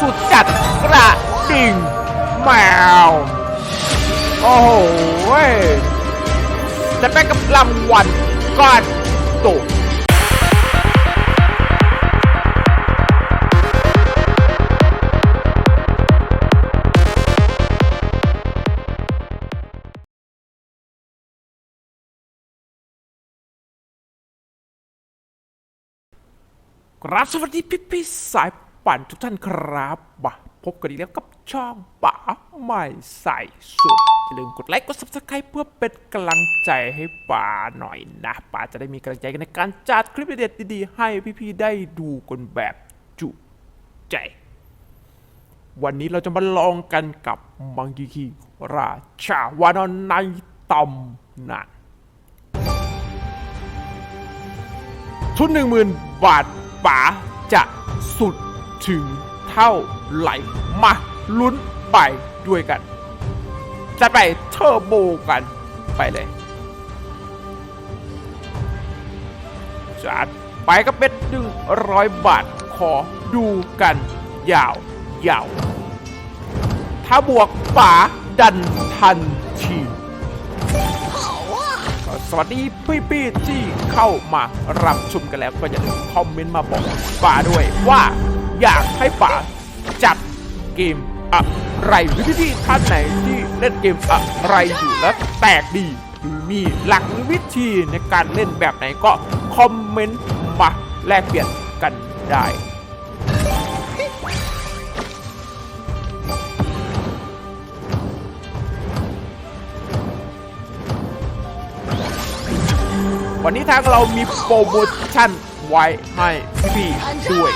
สุดจัดกระดิ่งแมว โอ้โหเว้ยจะไปกับรางวัลก้อนโตครับสวัสดีพี่พี่ๆสายั่นทุกท่านครับมาพบกันอีกแล้วกับช่องป๋าใหม่ใส่สุดอย่าลืมกดไลค์กด subscribe เพื่อเป็นกำลังใจให้ป๋าหน่อยนะป๋าจะได้มีกำลังใจในการจัดคลิปเด็ดดีๆ ให้พี่ๆได้ดูกันแบบจุใจ วันนี้เราจะมาลองกันกับมังคีคีราชาวานอนในตำนานทุนหนึ่งหมื่นบาทป๋าจะสุด ถึงเท่าไหร่มาลุ้นไปด้วยกัน จะไปเทอร์โบกันไปเลยจัดไปก็เป็นหนึ่งร้อยบาทขอดูกัน ยาวยาว ถ้าบวกป๋าดันทันทีสวัสดีพี่ๆที่เข้ามารับชมกันแล้วก็อย่าลืมคอมเมนต์มาบอกป่าด้วยว่า อยากให้ป่าจัดเกมอะไรหรือพี่ๆท่านไหนที่เล่นเกมอะไรอยู่แล้วแตกดีหรือมีหลักวิธีในการเล่นแบบไหนก็คอมเมนต์มาแลกเปลี่ยนกันได้วันนี้ทางเรามีโปรโมชั่นไว้ให้พี่ๆด้วย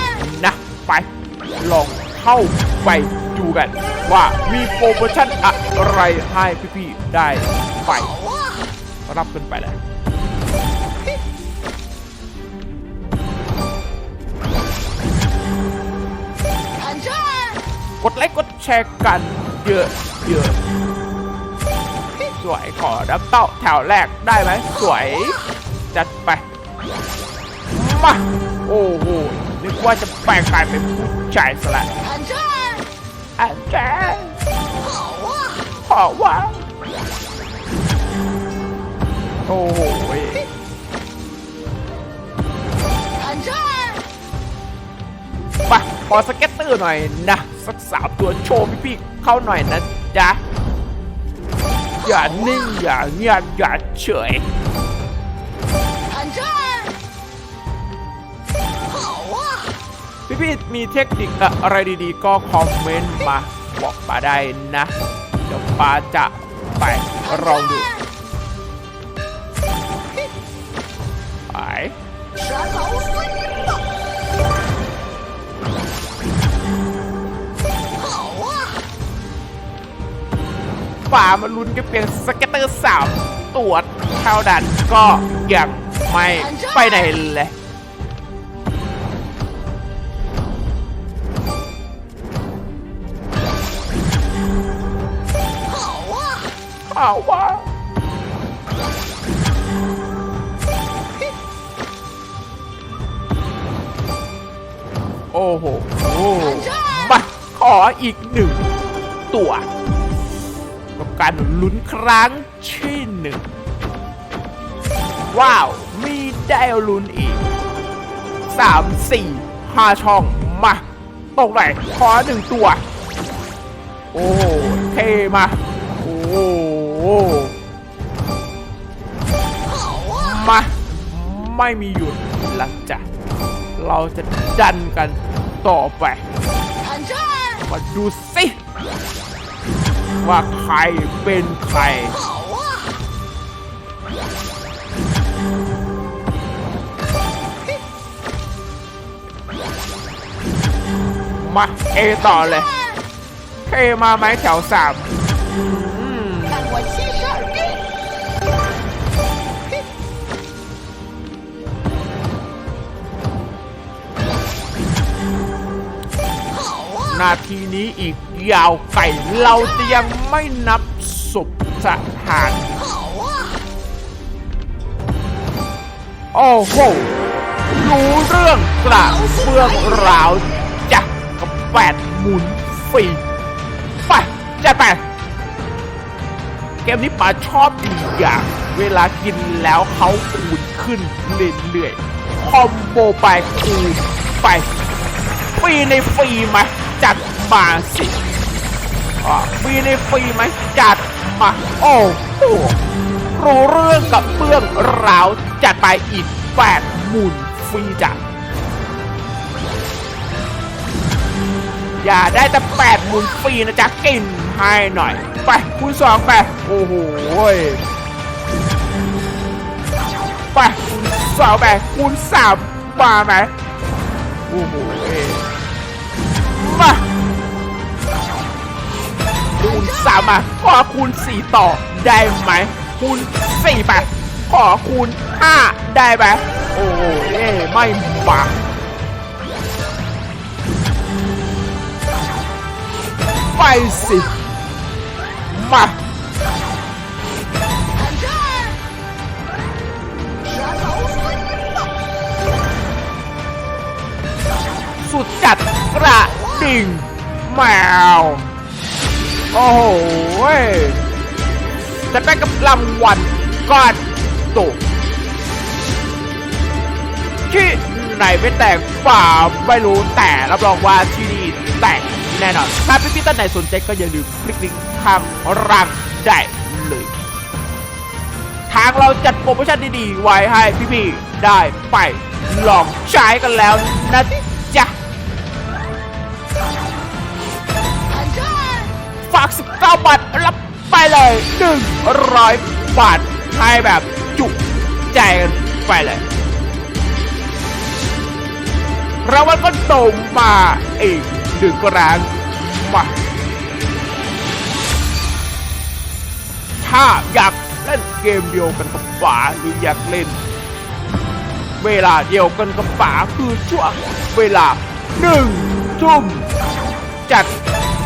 ลองเข้าไปดูกัน ว่ามีโปรโมชั่นอะไรให้พี่ๆได้ไปรับกันไปเลยกดไลค์กดแชร์กันเยอะๆสวยขอดับเต้าแถวแรกได้ไหมสวย จัดไป มา โอ้โห ว่าจะแปลงกายเป็นผู้ชายสละอาจ้ารย์ขอว่าโอ้โหปะขอสเก็ตเตอร์หน่อยนะสักสามตัวโชว์พี่ๆเข้าหน่อยนะจ๊ะอย่านิ่งอย่าเงียบอย่าเฉย พี่ๆมีเทคนิคอะไรดีๆ ก็คอมเมนต์มาบอกปาได้นะ เดี๋ยวปาจะไปลองดูไปป่ามาลุ้นกันเป็นสเก็ตเตอร์สามตรวจเท่าดันก็ยังไม่ไปไหนเลยาว่าโอ้โหมาขออีกหนึ่งตัวกับการลุ้นครั้งที่หนึ่งว้าว มีได้ลุ้นอีกสามสี่ห้าช่อง มาตรงไหนขอหนึ่งตัว โอ้เทมา โอ้！ มา ไม่มีหยุดหลังจากเราจะดันกันต่อไป มาดูสิ ว่าใครเป็นใครมาเอต่อเลยเอมาไหมแถวสาม นาทีนี้อีกยาวไกลเราจะยังไม่นับศพสถาน！โอ้โหรู้เรื่องกระเบื้องราวจ้ะกับแปดหมุนฟรีไปจัดไปเกมนี้ป๋าชอบอีกอย่าง เวลากินแล้วเขาคูณขึ้นเรื่อยๆ คอมโบไปคูณไปฟรีในฟรีไหม จัดมาสิอ่าฟรีในฟรีไหมจัดมาโอ้โหรู้เรื่องกับเบื้องราวจัดไปอีกแปดหมุนฟรีจ้ะอย่าได้แต่แปดหมุนฟรีนะจ๊ะกินให้หน่อย ไปคูณสองไปโอ้โหยไปคูณสองไปคูณสามมาไหมโอ้โหย มาคูณสามมาขอคูณสี่ต่อได้ไหมคูณสี่ไปขอคูณห้าได้ไหมโอ้เอ้ยไม่มาไปสิมา งแมวโอ้โหเว้ยจะได้กับรางวัลก้อนโตที่ไหนไม่แตกฝ่าไม่รู้แต่รับรองว่าที่นี่แตกแน่นอน ถ้าพี่ๆท่านไหนสนใจก็อย่าลืมคลิกลิงก์ข้างล่างได้เลยทางเราจัดโปรโมชั่นดีๆ ไว้ให้พี่ๆ ได้ไปลองใช้กันแล้วนะจ๊ะ 9บาทรับไปเลย100บาทให้แบบจุใจกไปเลยรางวัลก็ส่งมาอีกหนึ่งกรังมาถ้าอยากเล่นเกมเดียวกันกับฝาหรืออยากเล่น เวลาเดียวกันกับฝาคือช่วงเวลาหนึ่งทุ่มจัด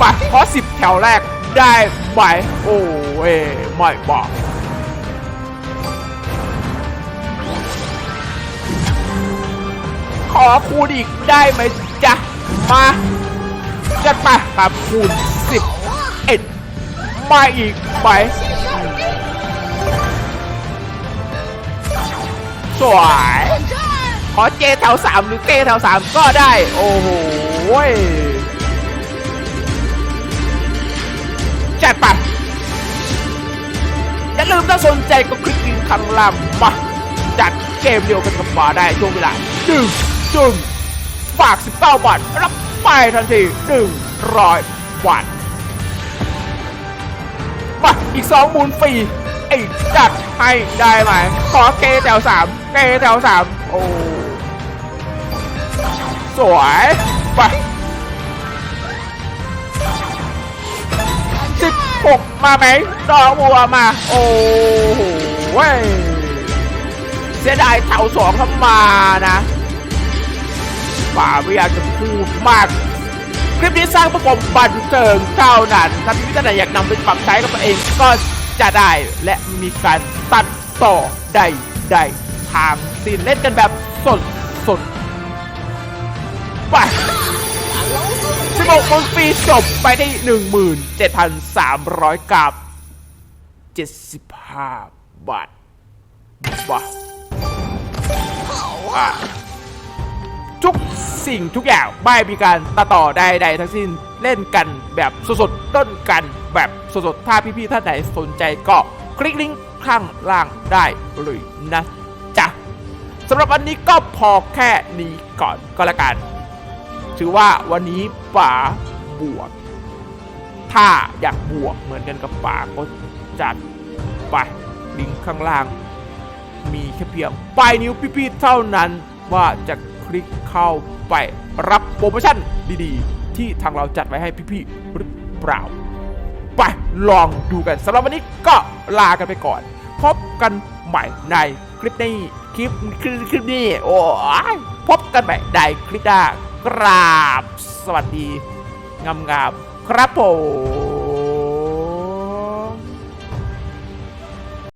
บัตรเพราะสิบแถวแรก ได้ไหมโอ้ยไม่บอกขอคูณอีกได้ไหมจ๊ะ มาจัดไปครับคูณสิบเอ็ดมาอีกไปสวยขอเจแถวสามหรือเจแถวสามก็ได้ โอ้โห จัดไปอย่าลืมถ้าสนใจก็คลิกลิงก์ข้างล่างมาจัดเกมเดียวกันกับปาได้ช่วงเวลาหนึ่งจุ่มฝาก 19 บาท รับไปทันที 100 บาทมาอีกสองมูลฟรีไอ้จัดให้ได้ไหม ขอเกแถวสามเกแถวสามโอ้ สวยไป สิบหกมาไหมดอกบัวมา โอ้โหเว้ยเสียดายแถวสองเข้ามานะป่าไม่อยากจะพูดมาก คลิปนี้สร้างประกอบบันเทิงเท่านั้นถ้าพี่ท่านไหนอยากนำไปปรับใช้กับตัวเองก็จะได้และมีการตัดต่อใดๆทางสิ้นเล่นกันแบบสดสดไป 16คนปีจบไปได้ 17,300 กับ 75 บาทว้า！ทุกสิ่งทุกอย่างไม่มีการตัดต่อใดๆทั้งสิ้นเล่นกันแบบสดๆต้นกันแบบสดๆ ถ้าพี่ๆท่านไหนสนใจก็คลิกลิงก์ข้างล่างได้เลยนะจ๊ะสำหรับวันนี้ก็พอแค่นี้ก่อนก็แล้วกัน ถือว่าวันนี้ป๋าบวก ถ้าอยากบวกเหมือนกันกับป๋าก็จัดไปลิงก์ข้างล่าง มีแค่เพียงปลายนิ้วพี่ๆเท่านั้นว่าจะคลิกเข้าไปรับโปรโมชั่นดีๆ ที่ทางเราจัดไว้ให้พี่ๆหรือเปล่า ไปลองดูกันสำหรับวันนี้ก็ลากันไปก่อน พบกันใหม่ในคลิปนี้คลิปคลิปนี้โอ้ยพบกันใหม่ในคลิปหน้า ราบ สวัสดีงามๆครับผม